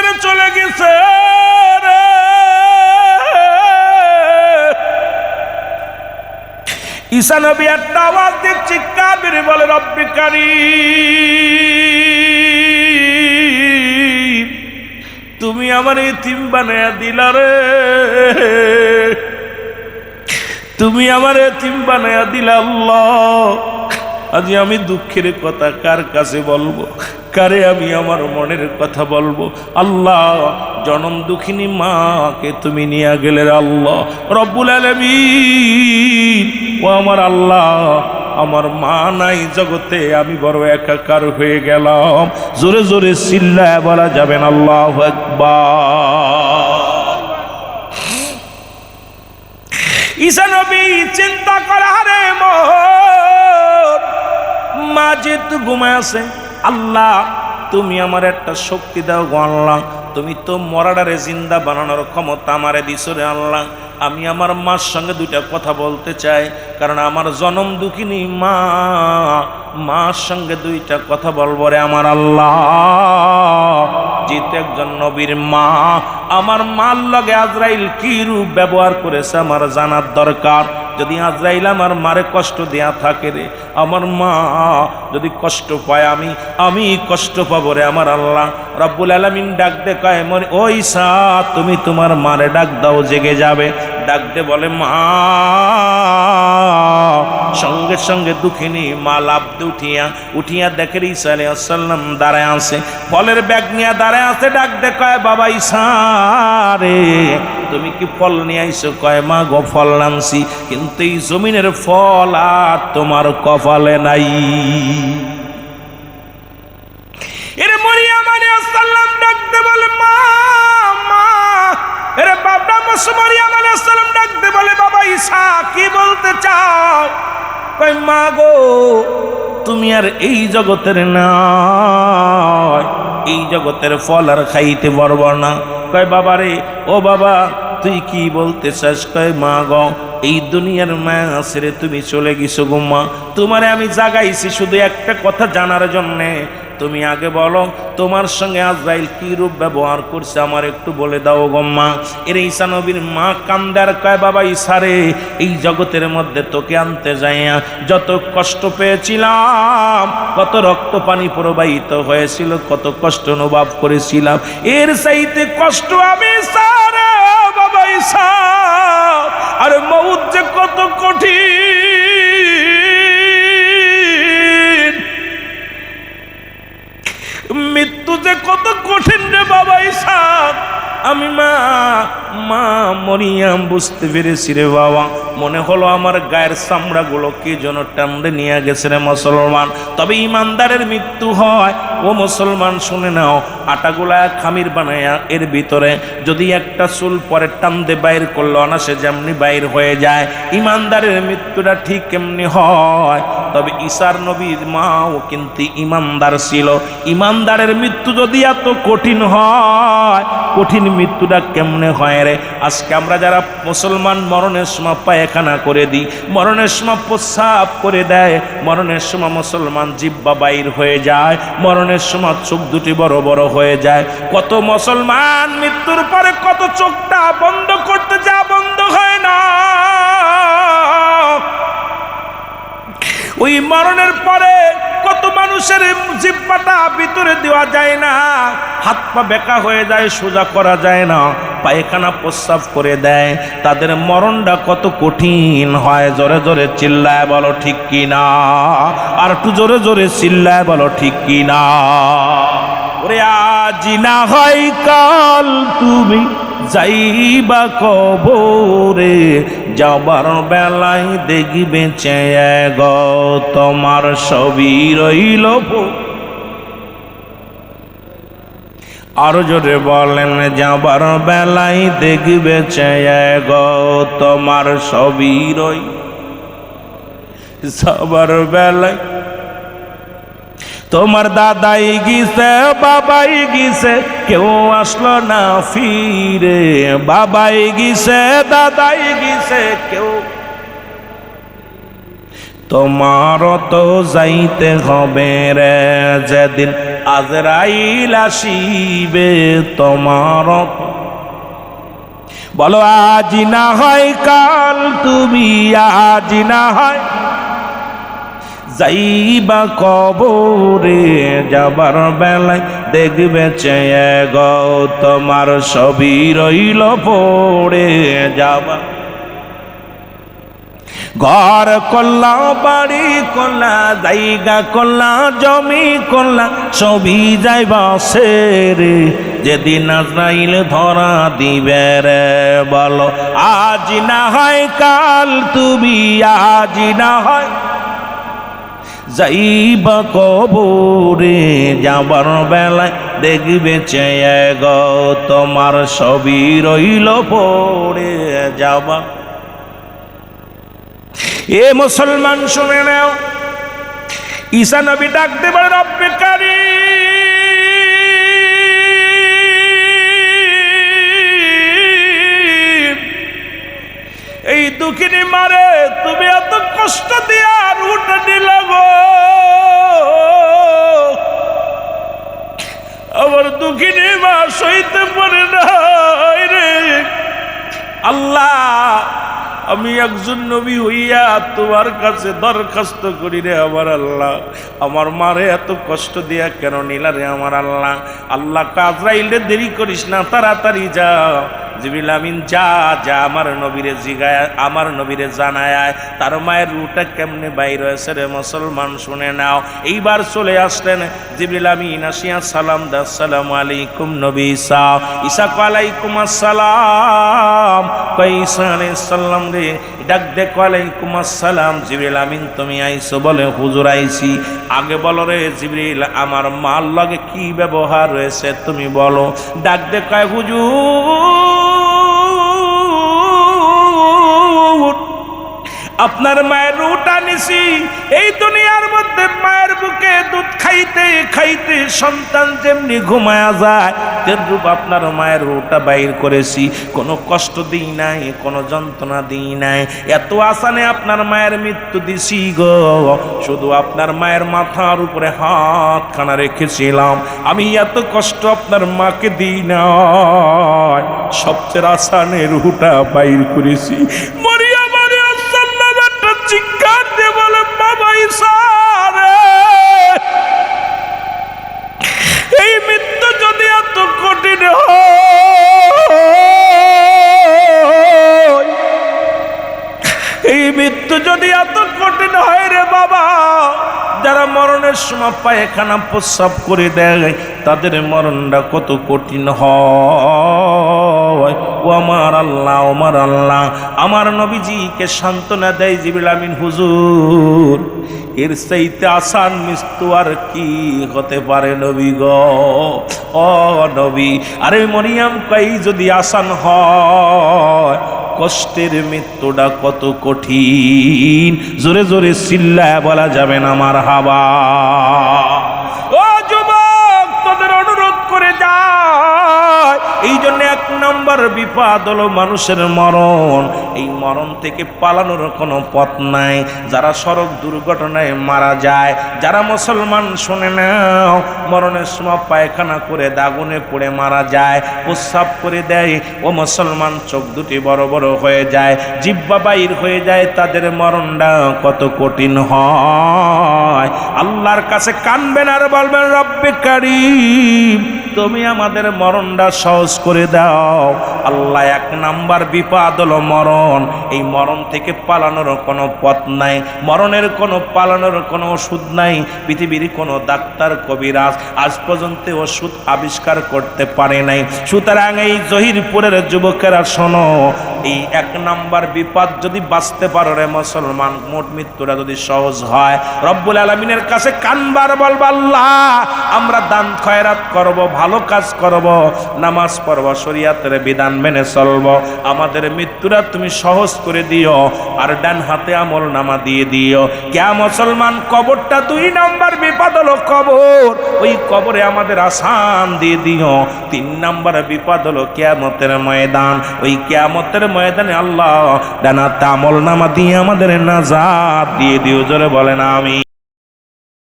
ছেড়ে চলে গেছে। ঈসা নবী একটা আওয়াজ দিচ্ছি, কাবির বলে রব্বিকারী তুমি আমার এতিম বানায়া দিলা রে তুমি আমার এতিম বানায়া দিলা আল্লাহ আজ আমি দুঃখের কথা কার কাছে বলব? কারে আমি আমার মনের কথা বলব? আল্লাহ, জনম দুঃখিনী মাকে তুমি নিয়ে গেলে আল্লাহ। রব্বুল আলমিন। ও আমার আল্লাহ, আমার মা নাই জগতে, আমি বড় একাকার হয়ে গেলাম। জোরে জোরে চিল্লায় বলা যাবেন আল্লাহ একবার ঈশা নবী চিন্তা করা রে মোর মা যেহেতু ঘুমায় আছে। আল্লাহ, তুমি আমার একটা শক্তি দাও গো আল্লাহ। তুমি তো মরাডারে জিন্দা বানানোর ক্ষমতা আমারে দিছো রে আল্লাহ। আমি আমার মার সঙ্গে দুইটা কথা বলতে চাই, কারণ আমার জনম দুঃখিনী মা। মার সঙ্গে দুইটা কথা বলব রে আমার আল্লাহ। যেহেতু একজন নবীর মা। আমার মার লগে আজরাইল কি রূপ ব্যবহার করেছে আমার জানার দরকার। যদি আজরাইল আমার মারে কষ্ট দেয়া থাকে রে, আমার মা যদি কষ্ট পায় আমি আমি কষ্ট পাবো রে আমার আল্লাহ। রব্বুল আলমিন ডাক দে কয় মনে ওই সা তুমি তোমার মারে ডাক দাও, জেগে যাবে। ডাক দে বলে, মা, সঙ্গে সঙ্গে দুঃখিনী মা লাভতে উঠিয়া উঠিয়া দেখে ঈসা আলাই আসাল্লাম দাঁড়ায় আছে। ফলের ব্যাগ নিয়ে দাঁড়ায় আছে, ডাক দে কয়, বাবা ঈসা রে। তুমি কি ফল নিয়ে আইসো? কয়, মা গো, ফল নামছি কিন্তু এই জমিনের ফল আর তোমার কপালে নাই। এরে মরিয়াম আলাইহিস সালাম ডাকতে বলে, মা মা। এরে বাবা মরিয়াম আলাইহিস সালাম ডাকতে বলে, বাবা ঈসা কি বলতে চাও? কই মা গো, তুমি আর এই জগতের নয় এই জগতের ফল আর খাইতে পারব না। কয় বাবা রে ও বাবা তুই কি বলতে চাস? কয়, মা গ, এই দুনিয়ার মায়া ছেড়ে তুমি চলে গেছো গো মা। তোমারে আমি জাগাইছি শুধু একটা কথা জানার জন্যে। তুমি আগে বলো, তোমার সঙ্গে আজরাইল কি রূপ ব্যবহার করছে আমার একটু বলে দাও গম্মা এর ঈসা নবীর মা কান্দার কয়, বাবা ঈশারে এই জগতের মধ্যে তোকে আনতে যাইয়া যত কষ্ট পেয়েছিলাম, কত রক্ত পানি প্রবাহিত হয়েছিল, কত কষ্ট অনুভব করেছিলাম। এর চাইতে কষ্ট আমি সারে মরিয়াম বুঝতে পেরেছি রে বাবা। মনে হলো আমার গায়ের চামড়াগুলো কি যেন টান্দে নিয়ে গেছে রে মুসলমান। তবে ইমানদারের মৃত্যু হয়। ও মুসলমান, শুনে নাও, আটাগুলা খামির বানায়া এর ভিতরে যদি একটা চুল পরে টান্দে বাইর করল না সে যেমনি বাইর হয়ে যায়, ইমানদারের মৃত্যুটা ঠিক কেমনি হয়। তবে ঈশার নবীর মাও কিন্তু ইমানদার ছিল। ইমানদারের মৃত্যু যদি এত কঠিন হয়, কঠিন মৃত্যুটা কেমনে হয় রে? আজকে আমরা যারা মুসলমান মরণের সময় পায়খানা করে দিই। মরণের সময় প্রস্রাব করে দেয়। মরণের সময় মুসলমান জিব্বা বাইর হয়ে যায়। মরণের সময় চোখ দুটি বড় বড় হয়ে যায়। কত মুসলমান মৃত্যুর পরে কত চোখটা বন্ধ করতে যা বন্ধ হয় না। ওই মরণের পরে কত মানুষের জিব্বাটা ভিতরে দেওয়া যায় না। হাত পা বেকা হয়ে যায়, সোজা করা যায় না। পায়খানা প্রস্রাব করে দেয়। তাদের মরণটা কত কঠিন হয়, জোরে জোরে চিল্লায় বলো, ঠিক কি না আর একটু জোরে জোরে চিল্লায় বলো, ঠিক কি না ওরে আজি না হয় কাল তুমি যাইবা কবরে, যাবার বেলায় দেখবে চেয়ে গ তোমার সবই রইল আরও জোরে বলেন, যাবার বেলায় দেখবে চেয়ে গ তোমার সবই রই যাবার বেলায় তোমার দাদাই গিছে, বাবাই গিছে, কেউ আসলো না ফিরে। বাবাই গিছে, দাদাই গিছে, কেউ তোমার তো যাইতে হবে রে, যেদিন আজরাইল আসিবে তোমার। বলো, আজ না হয় কাল, তুমি আজ না হয় যাইবা কবরে যাবার বেলায় দেখবে চেয়ে গো তোমার সবই রইল পড়ে যাবা। ঘর করলা বাড়ি করলা জায়গা করলা জমি করলা সবই যাইবা সে রে যেদিন আজরাইল ধরা দিবে রে বলো, আজ না হয় কাল, তুমি আজ না হয় যাইবা কবরে, যাবার বেলায় দেখবে চেয়ে গো, তোমার সবই রইল পড়ে যাবা। এ মুসলমান শুনে নাও, ঈশা নবী ডাকতে পারে রব্বে এই দুঃখিনী মারে, তুমি এত কষ্ট দিয়া রুট দিল গো। আমার দুঃখিনী মা সইতে পারে না রে। আল্লাহ, আমি একজন নবী হইয়া তোমার কাছে দরখাস্ত করি রে আমার আল্লাহ। আমার মারে এত কষ্ট দিয়া কেন নিলা রে আমার আল্লাহ? আল্লাহ, কাজরাইলে দেরি করিস না, তাড়াতাড়ি যা। জিবিল আমিন, যা যা আমার নবীরে জিগায়, আমার নবীরে জানায় তার মায়ের রুটা কেমনে বাইর হয়েছে রে মুসলমান শুনে নাও। এইবার চলে আসলেন জিবিল আমিন, আসিয়া সালাম দা সালাম আলাইকুম নবী ইসা ইসা আলাইকুম আসসালাম। কই ঈসা আলাইহিস সালাম রে, ডাক দে আলাইকুম আসসালাম। জিবরিল আমিন, তুমি আইছো বলে হুজুর আইছি। আগে বলো রে জিবরিল, আমার মাল লগে কি ব্যবহার রয়েছে তুমি বলো। ডাক দে কয়, হুজুর। আপনার মায়ের রুটা নিছি এই দুনিয়ার মধ্যে মায়ের বুকে দুধ খাইতে খাইতে সন্তান যেমনি ঘুমায়া যায় তেরূপ আপনার মায়ের রুটা বাইর করেছি। কোনো কষ্ট দিই নাই, কোনো যন্ত্রণা দিই নাই। এত আসানে আপনার মায়ের মৃত্যু দিছি গো। শুধু আপনার মায়ের মাথার উপরে হাত খানা রেখেছিলাম। আমি এত কষ্ট আপনার মাকে দিই না সবচেয়ে আসানে রুটা বাইর করেছি। সময় পায়খানা প্রস্রাব করে দেয়, তাদের মরণটা কত কঠিন হয়। ও আমার আল্লাহ আমার আল্লাহ, আমার নবীজিকে সান্ত্বনা দেয় জিবিল আমিন, হুজুর, এর চাইতে আসান মৃত্যু আর কি হতে পারে নবী গ? ও নবী, আরে মরিয়াম কাই যদি আসান হয়? কষ্টের মৃত্যুটা কত কঠিন। জোরে জোরে চিল্লায় বলা যাবে না আমার হাবা নম্বর বিপদ হলো মানুষের মরণ। এই মরণ থেকে পালানোর কোনো পথ নাই। যারা সড়ক দুর্ঘটনায় মারা যায়, যারা মুসলমান, শুনে নাও, মরণের সময় পায়খানা করে দাগুনে পড়ে মারা যায়, প্রস্রাব করে দেয় ও মুসলমান চোখ দুটি বড় বড় হয়ে যায় জিব্বা বাইর হয়ে যায়, তাদের মরণটা কত কঠিন হয়। আল্লাহর কাছে কানবেন আর বলবেন, রব্বে কারিম, তুমি আমাদের মরণটা সহজ করে দাও। আল্লাহ এক নাম্বার বিপদ হলো মরণ। এই মরণ থেকে পালানোর কোনো পথ নাই। মরণের কোনো, পালানোর কোনো ওষুধ নাই। পৃথিবীর কোনো ডাক্তার, কবিরাজ আজ পর্যন্ত ওষুধ আবিষ্কার করতে পারে নাই। সুতরাং এই জহিরপুরের যুবকেরা শোনো এই এক নাম্বার বিপদ যদি বাঁচতে পারো রে মুসলমান, মোট মৃত্যুটা যদি সহজ হয়, রব্বুল আলমিনের কাছে কানবার বলবা, আল্লাহ, আমরা দান খয়রাত করব, ভালো কাজ করব, নামাজ পড়ব, শরিয়াতের বিধান মেনে চলব, আমাদের মৃত্যুরা তুমি সহজ করে দিও, আর ডান হাতে আমল নামা দিয়ে দিও। ক্যা মুসলমান, কবরটা দুই নাম্বার বিপদ হলো কবর, ওই কবরে আমাদের আসান দিয়ে দিও। তিন নাম্বার বিপদ হলো কেয়ামতের ময়দান, ওই কেয়ামতের ময়দানে আল্লাহ ডানাতে আমল নামা দিয়ে আমাদের নাজাত দিয়ে দিও জোরে বলেন আমি